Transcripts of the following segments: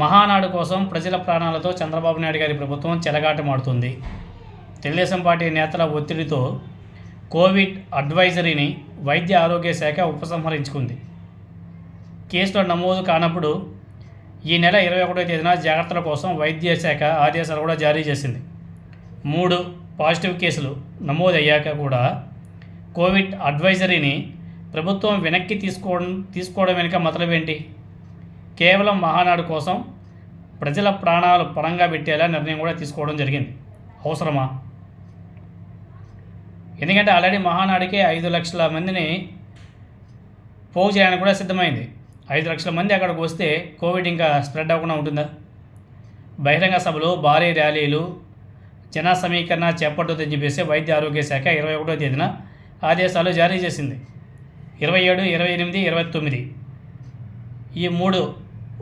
మహానాడు కోసం ప్రజల ప్రాణాలతో చంద్రబాబు నాయుడు గారి ప్రభుత్వం చెలగాటమాడుతుంది తెలుగుదేశం పార్టీ నేతల ఒత్తిడితో కోవిడ్ అడ్వైజరీని వైద్య ఆరోగ్య శాఖ ఉపసంహరించుకుంది. కేసులో నమోదు కానప్పుడు ఈ నెల ఇరవై ఒకటో తేదీన జాగ్రత్తల కోసం వైద్య శాఖ ఆదేశాలు కూడా జారీ చేసింది. మూడు పాజిటివ్ కేసులు నమోదయ్యాక కూడా కోవిడ్ అడ్వైజరీని ప్రభుత్వం వెనక్కి తీసుకోవడం తీసుకోవడం వెనుక మతలబ్ కేవలం మహానాడు కోసం ప్రజల ప్రాణాలు పరంగా పెట్టేలా నిర్ణయం కూడా తీసుకోవడం జరిగింది. అవసరమా? ఎందుకంటే ఆల్రెడీ మహానాడికి ఐదు లక్షల మందిని పోగు చేయడానికి కూడా సిద్ధమైంది. ఐదు లక్షల మంది అక్కడికి వస్తే కోవిడ్ ఇంకా స్ప్రెడ్ అవ్వకుండా ఉంటుందా? బహిరంగ సభలు భారీ ర్యాలీలు జన సమీకరణ చేపట్టొద్దని చెప్పేసి వైద్య ఆరోగ్య శాఖ ఇరవై ఒకటో తేదీన ఆదేశాలు జారీ చేసింది. ఇరవై ఏడు ఇరవై ఎనిమిది ఇరవై తొమ్మిది ఈ మూడు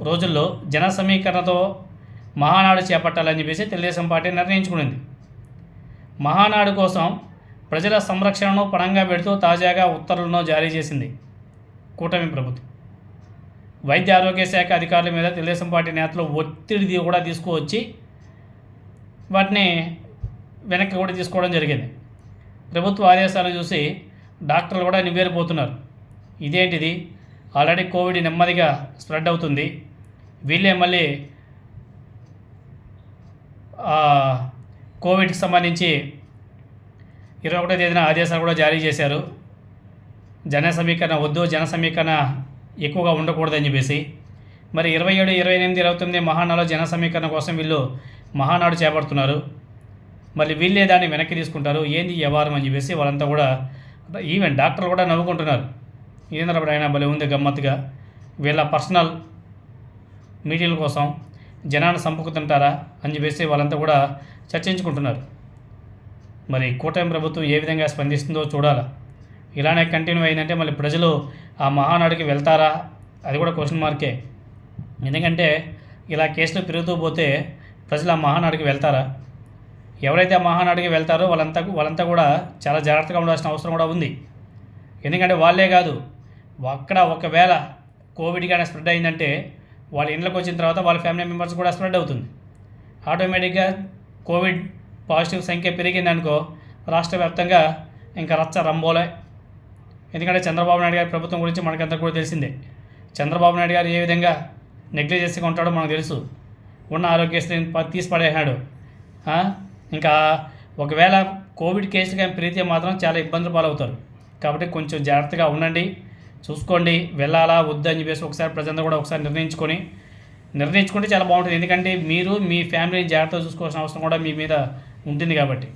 రోజుల్లో జన సమీకరణతో మహానాడు చేపట్టాలని చెప్పేసి తెలుగుదేశం పార్టీ నిర్ణయించుకునింది. మహానాడు కోసం ప్రజల సంరక్షణను పణంగా పెడుతూ తాజాగా ఉత్తర్వులను జారీ చేసింది కూటమి ప్రభుత్వం. వైద్య ఆరోగ్య శాఖ అధికారుల మీద తెలుగుదేశం పార్టీ నేతలు ఒత్తిడి కూడా తీసుకువచ్చి వాటిని వెనక్కి కూడా తీసుకోవడం జరిగింది. ప్రభుత్వ ఆదేశాలు చూసి డాక్టర్లు కూడా నివేరిపోతున్నారు ఇదేంటిది? ఆల్రెడీ కోవిడ్ నెమ్మదిగా స్ప్రెడ్ అవుతుంది. వీళ్ళే మళ్ళీ కోవిడ్కి సంబంధించి ఇరవై ఒకటో తేదీన ఆదేశాలు కూడా జారీ చేశారు. జన సమీకరణ వద్దు జన సమీకరణ ఎక్కువగా ఉండకూడదని చెప్పేసి. మరి ఇరవై ఏడు ఇరవై ఎనిమిది ఇరవై తొమ్మిది మహానాడు జన సమీకరణ కోసం వీళ్ళు మహానాడు చేపడుతున్నారు. మళ్ళీ వీళ్ళే దాన్ని వెనక్కి తీసుకుంటారు. ఏంది వ్యవహారం అని చెప్పేసి వాళ్ళంతా కూడా ఈవెన్ డాక్టర్లు కూడా నవ్వుకుంటున్నారు. ఏంద్రప్పుడు ఆయన భలే ఉంది గమ్మత్తుగా. వీళ్ళ పర్సనల్ మీడియల కోసం జనాన్ని సంపుకుతుంటారా అని చెప్పేసి వాళ్ళంతా కూడా చర్చించుకుంటున్నారు. మరి కూటమి ప్రభుత్వం ఏ విధంగా స్పందిస్తుందో చూడాలి? ఇలానే కంటిన్యూ అయిందంటే మళ్ళీ ప్రజలు ఆ మహానాడుకి వెళ్తారా? అది కూడా క్వశ్చన్ మార్కే. ఎందుకంటే ఇలా కేసులు పెరుగుతూ పోతే ప్రజలు ఆ మహానాడుకి వెళ్తారా? ఎవరైతే ఆ మహానాడుకి వెళ్తారో వాళ్ళంతా వాళ్ళంతా కూడా చాలా జాగ్రత్తగా ఉండాల్సిన అవసరం కూడా ఉంది. ఎందుకంటే వాళ్ళే కాదు అక్కడ ఒకవేళ కోవిడ్ కానీ స్ప్రెడ్ అయిందంటే వాళ్ళ ఇంట్లోకి వచ్చిన తర్వాత వాళ్ళ ఫ్యామిలీ మెంబర్స్ కూడా స్ప్రెడ్ అవుతుంది. ఆటోమేటిక్గా కోవిడ్ పాజిటివ్ సంఖ్య పెరిగిందనుకో రాష్ట్ర వ్యాప్తంగా ఇంకా రచ్చ రంబోలే ఎందుకంటే చంద్రబాబు నాయుడు గారి ప్రభుత్వం గురించి మనకంతా కూడా తెలిసిందే. చంద్రబాబు నాయుడు గారు ఏ విధంగా నెగ్లిజెన్సీగా ఉంటాడో మనకు తెలుసు. ఉన్న ఆరోగ్యశ్రీని ప- తీసి పడేసినాడు ఇంకా ఒకవేళ కోవిడ్ కేసులు కానీ పెరిగితే మాత్రం చాలా ఇబ్బందులు పాలవుతారు. కాబట్టి కొంచెం జాగ్రత్తగా ఉండండి. చూసుకోండి వెళ్ళాలా వద్దని అని చెప్పేసి ఒకసారి ప్రజలంతా కూడా ఒకసారి నిర్ణయించుకొని నిర్ణయించుకుంటే చాలా బాగుంటుంది. ఎందుకంటే మీరు మీ ఫ్యామిలీని జాగ్రత్తగా చూసుకోవాల్సిన అవసరం కూడా మీ మీద ఉంటుంది కాబట్టి.